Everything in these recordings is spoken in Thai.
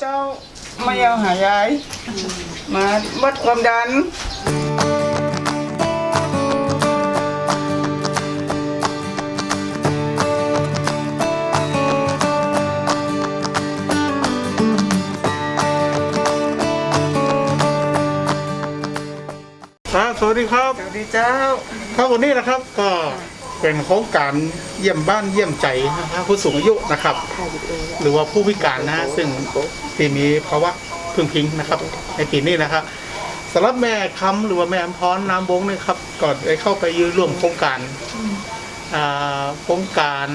เจ้าไม่เอาหายาย มาวัดความดัน ครับสวัสดีครับ สวัสดีเจ้า ครับวันนี้นะครับก็ เป็นโครงการเยี่ยมบ้านเยี่ยมใจนะครับผู้สูงอายุนะครับ หรือว่าผู้พิการนะฮะซึ่งที่มีภาวะพึงพิงนะครับ ในปีนี้นะครับสำหรับแม่คำหรือว่าแม่อมพรน้ำบงเนี่ยครับก่อนได้เข้าไปยืนร่วมโครงการอ่าโครงการ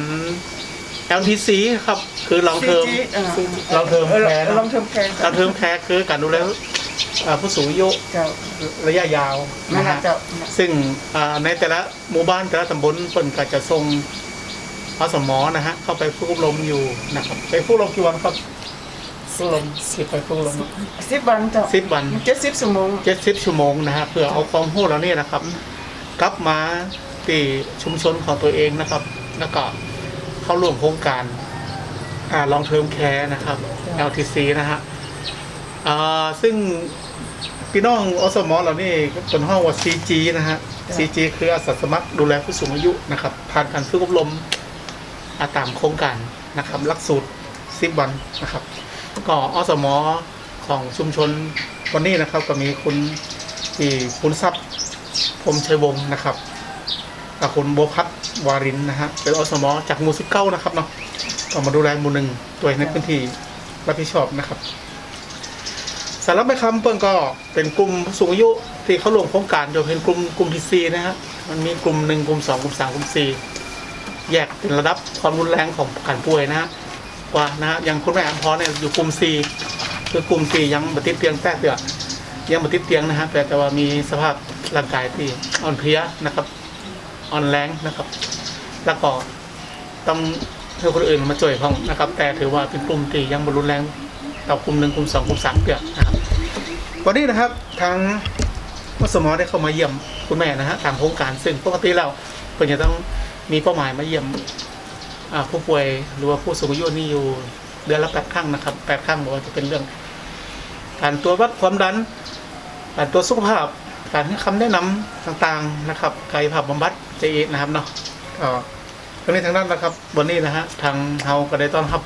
LTC ครับ คือลองเทอม CG เออลองเทอมเออแคร์นะลองเทอมแคร์ ลองเทอมแคร์คือการดูแล อ่าผู้สูงอายุเจ้าระยะยาวนั่นะนแหละฮะเจ้าซึ่งอ่าในแต่ละหมู่บ้านแต่ละตำบลเปิ่นก็จะส่งอสมนะฮะเข้าไปฝึกอบรมอยู่นะครับไปฝึกอบรมกี่วันครับฝึกอบรมสิบไปฝึกอบรมสิบวันเจ้าสิบวัน เจ็ดสิบชั่วโมง เจ็ดสิบชั่วโมงนะฮะเพื่อเอาความรู้เหล่านี้นะครับ กลับมาที่ชุมชนของตัวเองนะครับ แล้วก็เข้าร่วมโครงการอ่าลองเทอมแคร์นะครับ LTC นะฮะอ่าซึ่ง พี่น้องอสมเหล่านี้เป็นห้องว่า CG นะฮะ CG คืออาสาสมัครดูแลผู้สูงอายุนะครับ ผ่านการฝึกอบรมอาตามโครงการนะครับหลักสูตร10วันนะครับก็อสมของชุมชนวันนี้นะครับ ก็มีคุณที่คุณทรัพย์พรหมชัยวงศ์นะครับกับคุณโบวพัฒน์วารินนะฮะเป็นอสมจากหมู่สิบเก้านะครับเนาะก็มาดูแลหมู่หนึ่งตัวในพื้นที่รับผิดชอบนะครับ สารบแม่คำเปิ้งก็เป็นกลุ่มสูงอายุที่เขาลงโครงการจะเป็นกลุ่มกลุ่มที่สี่นะฮะมันมีกลุ่มหนึ่งกลุ่มสองกลุ่มสามกลุ่มสี่แยกเป็นระดับความรุนแรงของการป่วยนะฮะว่านะฮะอย่างคุณแม่อัมพรเนี่ยอยู่กลุ่ม C คือกลุ่ม C ยังบัติดเตียงแท้เตือดยังบัติดเตียงนะฮะแต่แต่ว่ามีสภาพร่างกายที่อ่อนเพลียนะครับ อ่อนแรงนะครับ แล้วก็ต้องให้คนอื่นมาช่วยพ้องนะครับ แต่ถือว่าเป็นกลุ่มที่ยังบรรุนแรงต่อกลุ่มหนึ่งกลุ่มสองกลุ่มสามเตือนะครับ วันนี้นะครับทางวสมอได้เข้ามาเยี่ยมคุณแม่นะฮะทางโครงการซึ่งปกติแล้วเพิ่นจะต้องมีเป้าหมายมาเยี่ยมผู้ป่วยหรือว่าผู้สูงอายุนี่อยู่เดือนละแปดครั้งนะครับแปดครั้งบอกว่าจะเป็นเรื่อง การตรวจวัดความดันการตรวจสุขภาพ การให้คำแนะนำต่างๆนะครับกายภาพบำบัดเจเอนะครับเนาะก็ทั้งนี้ทั้งนั้นนะครับวันนี้นะฮะทางเฮาก็ได้ต้อนรับ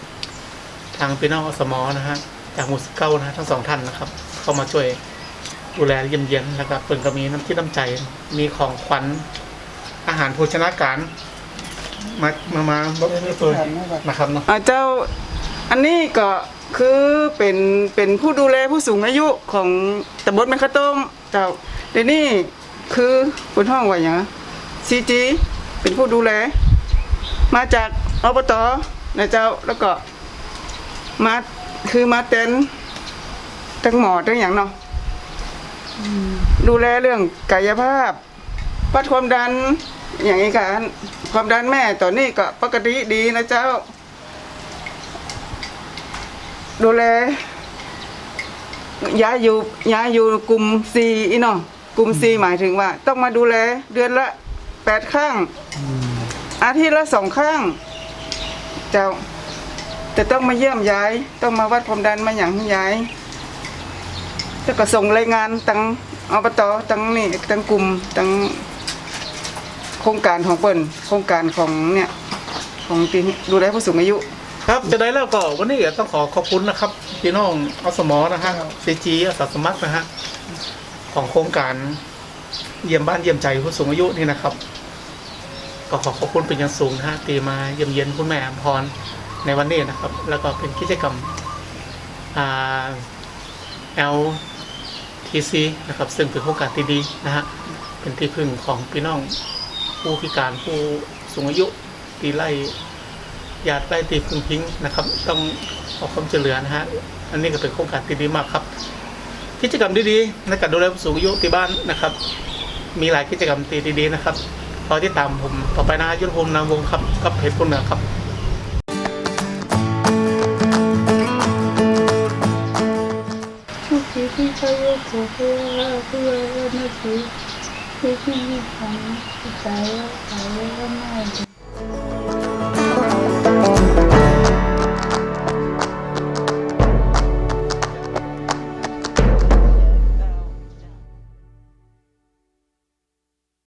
ทางพี่น้องอสมนะฮะจากหมู่สิบเก้านะฮะทั้งสองท่านนะครับ เข้ามาช่วยดูแลเยี่ยมเยียนะครับเปิ่นก็มีน้ำจิตน้ำใจ มีของขวัญอาหารโภชนาการ มามามาบอกให้เปิดนะครับเนาะ อ่าเจ้าอันนี้ก็คือเป็นเป็นผู้ดูแลผู้สูงอายุของตำบลแม่ขะต้มเจ้าเดี๋ยวนี้คือเป็นห้องว่าอย่างซีจีเป็นผู้ดูแล มาจากอบตนะเจ้าแล้วก็มาคือมาเต็น ทั้งหมอทั้งอย่างเนาะดูแลเรื่องกายภาพวัดความดันอย่างนี้กันความดันแม่ตอนนี้ก็ปกติดีนะเจ้า ดูแลย้ายอยู่ย้ายอยู่กลุ่มซีอีเนาะกลุ่มซีหมายถึงว่า ต้องมาดูแลเดือนละแปดครั้งอาทิตย์ละสองครั้งเจ้าจะต้องมาเยี่ยมยาย ต้องมาวัดความดันมาอย่างให้ยาย แล้วก็ส่งรายงานตั้งอบตตั้งนี่ตั้งกลุ่มตั้งโครงการของเปิ้นโครงการของเนี่ยของที่ดูแลผู้สูงอายุ ครับจะได้แล้วก็วันนี้ต้องขอขอบคุณนะครับพี่น้องอสมนะฮะซีจีอาสาสมัครนะฮะของโครงการเยี่ยมบ้านเยี่ยมใจผู้สูงอายุนี่นะครับ ก็ขอขอบคุณเป็นอย่างสูงนะฮะตีมาเยี่ยมเยียนคุณแม่อมพรในวันนี้นะครับ แล้วก็เป็นกิจกรรมอ่า LTC นะครับ ซึ่งเป็นโครงการที่ดีนะฮะเป็นที่พึ่งของพี่น้องผู้พิการผู้สูงอายุที่ไล่ญาติใกล้ตีพึ่งพิงนะครับ ต้องขอความช่วยเหลือนะฮะอันนี้ก็เป็นโครงการที่ดีมากครับ กิจกรรมดีๆในการดูแลผู้สูงอายุที่บ้านนะครับ มีหลายกิจกรรมตีดีๆนะครับรอที่ตามผมต่อไปนะยุทธภูมินามวงศ์ครับกับเพจคนเหนือครับ ที่เขาเรียกตัวเพื่อเพื่อไม่ถือที่ที่มีของใจว่าใจว่าไม่